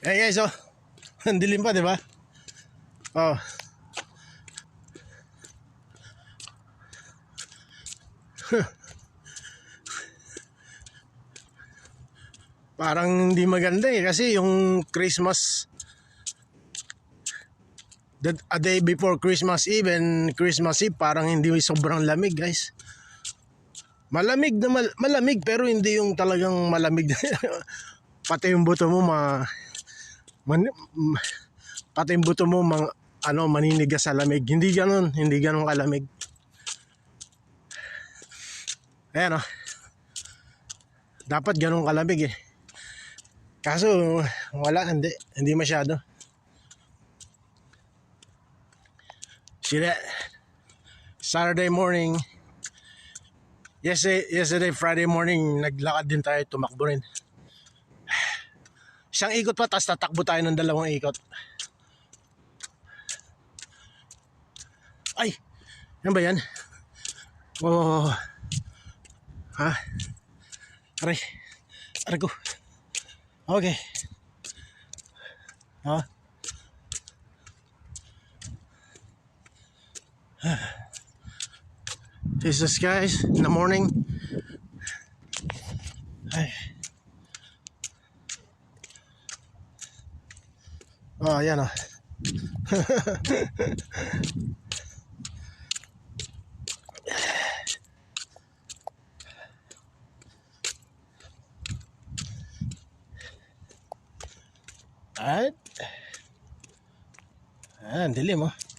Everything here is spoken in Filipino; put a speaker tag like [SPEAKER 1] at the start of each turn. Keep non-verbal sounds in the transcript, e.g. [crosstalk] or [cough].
[SPEAKER 1] Eh guys, oh. Ang [laughs] dilim pa, di ba? Oh. [laughs] Parang hindi maganda eh kasi yung Christmas the, a day before Christmas Eve and Christmas Eve parang hindi sobrang lamig guys. Malamig na mal- malamig pero hindi yung talagang malamig [laughs] pati yung buto mo ma, man, m- pati yung buto mo mang, ano maninigas sa lamig. Hindi ganoon, hindi ganoon kalamig. Ayan oh. Dapat ganun kalamig eh. Kaso wala hindi, hindi masyado. Sila Saturday morning Yesterday, yesterday Friday morning naglakad din tayo tumakbo rin. Isang ikot pa tapos tatakbo tayo ng dalawang ikot. Ay, yan ba yan? Oh. Ha? Aray. Aray ko. Okay. Ha? This is guys in the morning. Ay. Oh, yan [laughs] oh. Ah, ang dilim oh.